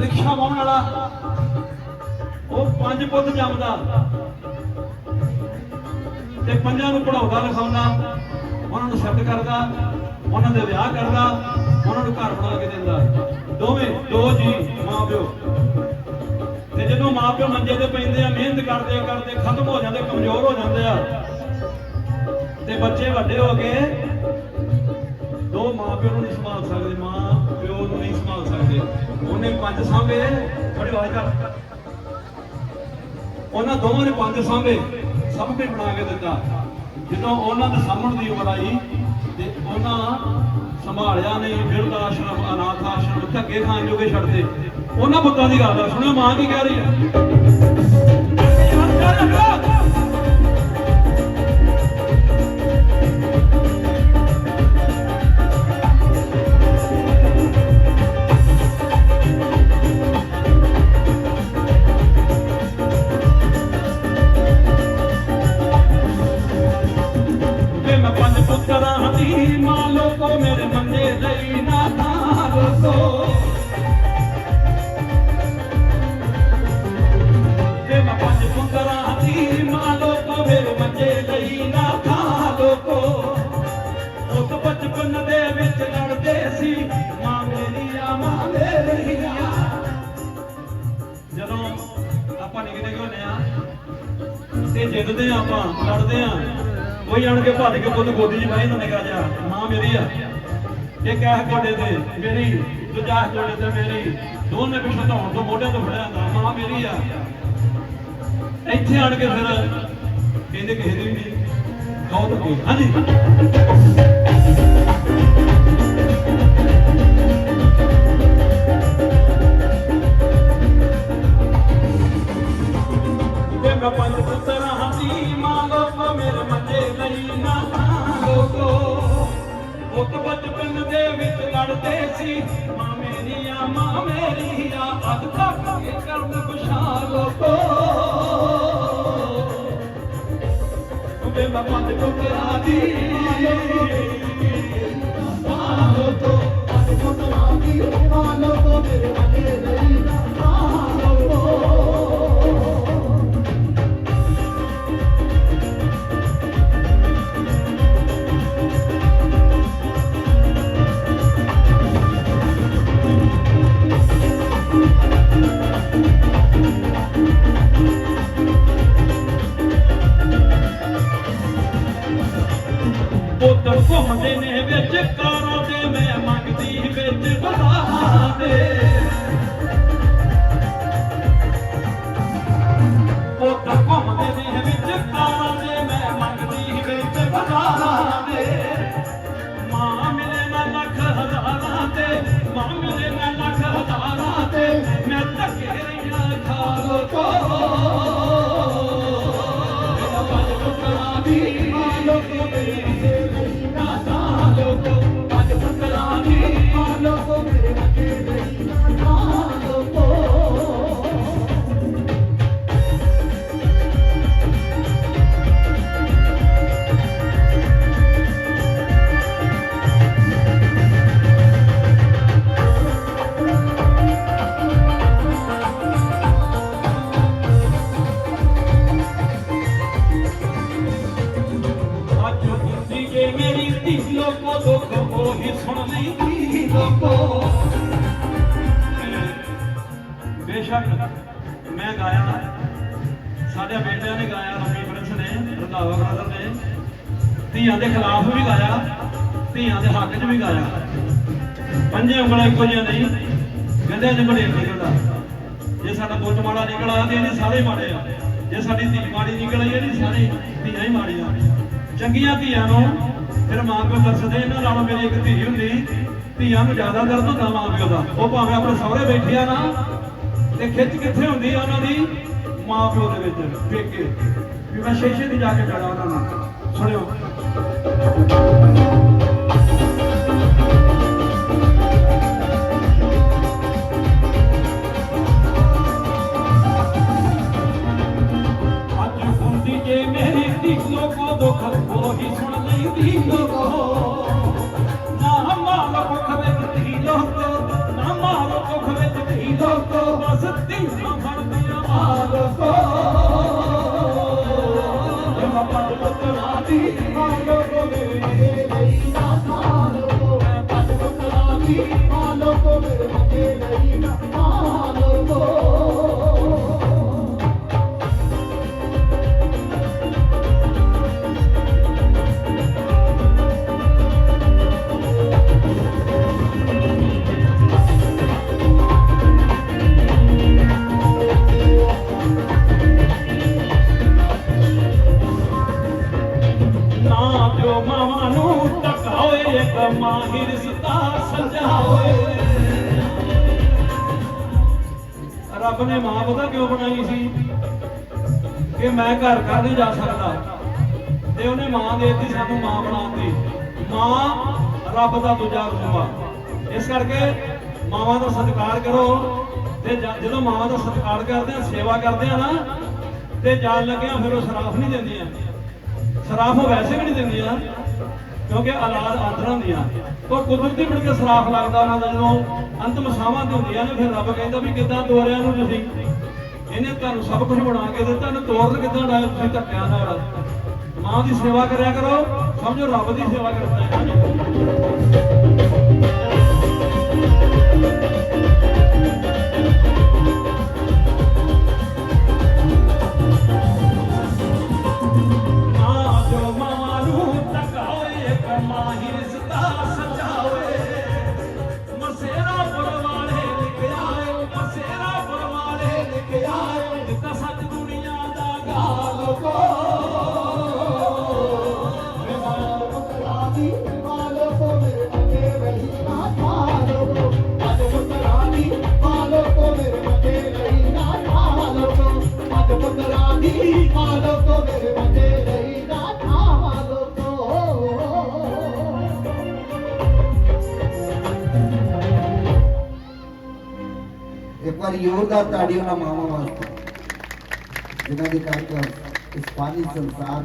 Rickshaw ਵਾਹਣ ਵਾਲਾ। ਉਹ ਪੰਜ ਪੁੱਤ ਜੰਮਦਾ। ਤੇ ਪੰਜਾਂ ਨੂੰ ਪੜਾਉਂਦਾ ਲਿਖਾਉਂਦਾ। ਉਹਨਾਂ ਨੂੰ ਸ਼ਬਦ ਕਰਦਾ, ਉਹਨਾਂ ਦੇ ਵਿਆਹ ਕਰਦਾ, ਉਹਨਾਂ ਨੂੰ ਘਰ ਬਣਾ ਕੇ ਦਿੰਦਾ। ਦੋਵੇਂ, ਦੋ ਜੀ, ਮਾਂ ਪਿਓ। ਤੇ ਜਦੋਂ ਮਾਂ ਪਿਓ ਮੰਜੇ ਤੇ ਪੈਂਦੇ ਆ, ਮਿਹਨਤ ਕਰਦੇ ਕਰਦੇ ਖਤਮ ਹੋ ਜਾਂਦੇ, ਕਮਜ਼ੋਰ ਹੋ ਜਾਂਦੇ ਆ। ਤੇ ਬੱਚੇ ਵੱਡੇ ਹੋ ਕੇ ਦੋ ਮਾਂ ਪਿਓ ਨੂੰ ਨਹੀਂ ਸੰਭਾਲ ਸਕਦੇ। ਮਾਂ ਉਹਨੇ ਪੰਜ ਸਾਂਭੇ ਥੋੜੀ ਆਵਾਜ਼ ਕਰ। ਉਹਨਾਂ ਦੋਵਾਂ ਨੇ ਪੰਜ ਸਾਂਭੇ ਸਭ ਕੁਝ ਬਣਾ ਕੇ ਦਿੱਤਾ। ਜਦੋਂ ਉਹਨਾਂ ਦੇ ਸਾਹਮਣ ਦੀ ਉਮਰ ਆਈ ਤੇ ਉਹਨਾਂ ਸੰਭਾਲਿਆ ਨਹੀਂ ਬਿਰਧ ਆਸ਼ਰਮ, ਅਨਾਥ ਆਸ਼ਰਮ, ਧੱਕੇ ਖਾਣ ਜੋਗੇ ਛੱਡਦੇ ਉਹਨਾਂ ਪੁੱਤਾਂ ਦੀ ਗੱਲ ਆ, ਸੁਣਿਓ ਮਾਂ ਕੀ ਕਹਿ ਰਹੀ ਹੈ ਮੇਰੇ ਮੰਨੇ ਲਈ ਨਾ ਥਾਂ ਲੋਕੋ ਵੇ ਮੈਂ ਪੰਜ ਪੁੱਤਰਾਂ ਦੀ ਮਾਂ ਲੋਕੋ ਮੇਰੇ ਮੰਨੇ ਲਈ ਨਾ ਥਾਂ ਲੋਕੋ ਉਸ ਬਚਪਨ ਦੇ ਵਿੱਚ ਲੜਦੇ ਸੀ, ਮਾਂ ਮੇਰੀਆਂ ਮਾਂ ਮੇਰੀਆਂ। ਜਦੋਂ ਆਪਾਂ ਨਿਕਲੇ ਗਏ ਹੁੰਦੇ ਆ ਤੇ ਜਿੱਤਦੇ ਆ ਆਪਾਂ, ਲੜਦੇ ਆ ਕੋਈ ਆਣ ਕੇ ਭੱਜ ਕੇ ਪੁੱਤ ਗੋਦੀ 'ਚ ਬਹਿ ਜਾਂਦਾ ਨਿਕਾ ਜਾ ਮਾਂ ਮੇਰੀ ਆ। ਇਹ ਕਹਿ ਕੋਡੇ ਤੇ, ਮੇਰੀ, ਦੂਜਾ ਕੋਡੇ ਤੇ ਮੇਰੀ। ਦੋਨੇ ਪਿੱਛੋਂ ਧੌਣ ਤੋਂ ਮੋਢਿਆਂ ਤੋਂ ਫੜਿਆ ਹੁੰਦਾ, ਮਾਂ ਮੇਰੀ ਆ। ਇੱਥੇ ਆਣ ਕੇ ਫਿਰ ਕਹਿੰਦੇ ਕਿਸੇ ਦੀ ਵੀ ਨਹੀਂ ਕਹੋ ਤਾਂ ਕੋਈ ਹਾਂਜੀ। ਤੇ ਮੈਂ ਪੰਜ ਪੁੱਤ ਬਚਪਨ ਦੇ ਵਿੱਚ ਲੜਦੇ ਸੀ। ਮਾਂ ਮੇਰੀਆਂ ਮਾਂ ਮੇਰੀਆਂ ਅੱਜ ਤੱਕ ਇਹ ਕਰਨ ਬਸ਼ਾ ਲੋਕੋ ਵੇ ਮੈਂ ਪੰਜ ਪੁੱਤਰਾਂ ਦੀ ਮਾਂ ਲੋਕੋ ਪੰਜ ਪੁੱਤਰਾਂ ਦੀ ਮਾਂ ਲੋਕੋ ਮੇਰੇ ਮੰਜੇ ਲਈ ਲੋਕੋ ਦੁੱਖ ਉਹੀ ਸੁਣ ਲੈਂਦੀ ਲੋਕੋ। ਬੇਸ਼ੱਕ ਮੈਂ ਗਾਇਆ, ਸਾਡੇ ਬੇਟਿਆਂ ਨੇ ਗਾਇਆ, ਰਮੀ ਪ੍ਰਿੰਸ ਨੇ, ਰੰਧਾਵਾ ਬ੍ਰਦਰ ਨੇ। ਧੀਆਂ ਦੇ ਖਿਲਾਫ ਵੀ ਗਾਇਆ, ਧੀਆਂ ਦੇ ਹੱਕ 'ਚ ਵੀ ਗਾਇਆ। ਪੰਜੇ ਉਂਗਲਾਂ ਇੱਕੋ ਜਿਹੀਆਂ ਨਹੀਂ ਗੰਦੇ ਚ ਨਿਕਲਦਾ। ਜੇ ਸਾਡਾ ਪੁੱਤ ਮਾੜਾ ਨਿਕਲ ਆਇਆ ਤੇ ਇਹਨੇ ਸਾਰੇ ਮਾੜੇ ਆ। ਜੇ ਸਾਡੀ ਧੀ ਮਾੜੀ ਨਿਕਲ ਆਈ ਇਹਦੀ ਸਾਰੇ ਧੀਆਂ ਹੀ ਮਾੜੀਆਂ। ਚੰਗੀਆਂ ਧੀਆਂ ਨੂੰ ਫਿਰ ਮਾਂ ਪਿਓ ਦੱਸਦੇ ਇਹਨਾਂ ਨਾਲੋਂ ਮੇਰੀ ਇੱਕ ਧੀ ਹੁੰਦੀ, ਧੀਆਂ ਨੂੰ ਜ਼ਿਆਦਾ ਦਰਦ ਹੁੰਦਾ ਮਾਂ ਪਿਓ ਦਾ। ਉਹ ਭਾਵੇਂ ਆਪਣੇ ਸਹੁਰੇ ਬੈਠੇ ਆ ਨਾ, ਤੇ ਖਿੱਚ ਕਿੱਥੇ ਹੁੰਦੀ ਆ ਉਹਨਾਂ ਦੀ? ਮਾਂ ਪਿਓ ਦੇ ਵਿੱਚ, ਪੇਕੇ। ਵੀ ਮੈਂ ਸ਼ੇਸ਼ੇ ਤੇ ਜਾ ਕੇ ਡੜਾ ਉਹਨਾਂ ਨੂੰ ਸੁਣਿਓ। ਅੱਜ ਹੁੰਦੀ ਜੇ ਮੇਰੀ ਧੀ, ਲੋਕੋ ਦੁੱਖ ਉਹੀ ਸੁਣ ਰੱਬ ਨੇ ਮਾਂ ਪਤਾ ਕਿਉਂ ਬਣਾਈ ਸੀ? ਕਿ ਮੈਂ ਘਰ ਘਰ ਨਹੀਂ ਜਾ ਸਕਦਾ? ਤੇ ਉਹਨੇ ਮਾਂ ਦੇ ਦਿੱਤੀ, ਸਾਨੂੰ ਮਾਂ ਬਣਾਉਂਦੀ ਮਾਂ ਰੱਬ ਦਾ ਦੂਜਾ ਰੂਪ। ਆ ਇਸ ਕਰਕੇ ਮਾਵਾਂ ਦਾ ਸਤਿਕਾਰ ਕਰੋ। ਤੇ ਜਦੋਂ ਮਾਵਾਂ ਦਾ ਸਤਿਕਾਰ ਕਰਦੇ ਆ, ਸੇਵਾ ਕਰਦੇ ਆ ਨਾ, ਤੇ ਜਾਣ ਲੱਗਿਆ ਫਿਰ ਉਹ ਸਰਾਫ ਨਹੀਂ ਦਿੰਦੀਆਂ। ਸਰਾਫ ਉਹ ਵੈਸੇ ਵੀ ਨਹੀਂ ਦਿੰਦੀਆਂ, ਕਿਉਂਕਿ ਔਲਾਦ ਆਦਰਾਂ ਦੀਆਂ। ਉਹ ਕੁਦਰਤੀ ਬਣ ਕੇ ਸਰਾਫ ਲੱਗਦਾ ਉਹਨਾਂ ਦਾ ਜਦੋਂ ਅੰਤਮ ਸਾਵਾਂ ਤੇ ਹੁੰਦੀਆਂ ਨੇ, ਫਿਰ ਰੱਬ ਕਹਿੰਦਾ ਵੀ ਕਿੱਦਾਂ ਤੋਰਿਆ ਨੂੰ ਤੁਸੀਂ? ਇਹਨੇ ਤੁਹਾਨੂੰ ਸਭ ਕੁਝ ਬਣਾ ਕੇ ਦਿੱਤਾ, ਇਹਨੂੰ ਤੋਰਨ ਕਿੱਦਾਂ ਡਾਇਆ ਤੁਸੀਂ ਧੱਕਿਆਂ ਨਾਲ ਮਾਂ ਦੀ ਸੇਵਾ ਕਰਿਆ ਕਰੋ, ਸਮਝੋ ਰੱਬ ਦੀ ਸੇਵਾ ਕਰਦਾ ਹੈ। ਇੱਕ ਵਾਰ ਜ਼ੋਰਦਾਰ ਤਾੜੀ ਉਹਨਾਂ ਮਾਵਾਂ ਵਾਸਤੇ। ਜਿਨ੍ਹਾਂ ਦੇ ਕਰਕੇ ਇਸ ਸੰਸਾਰ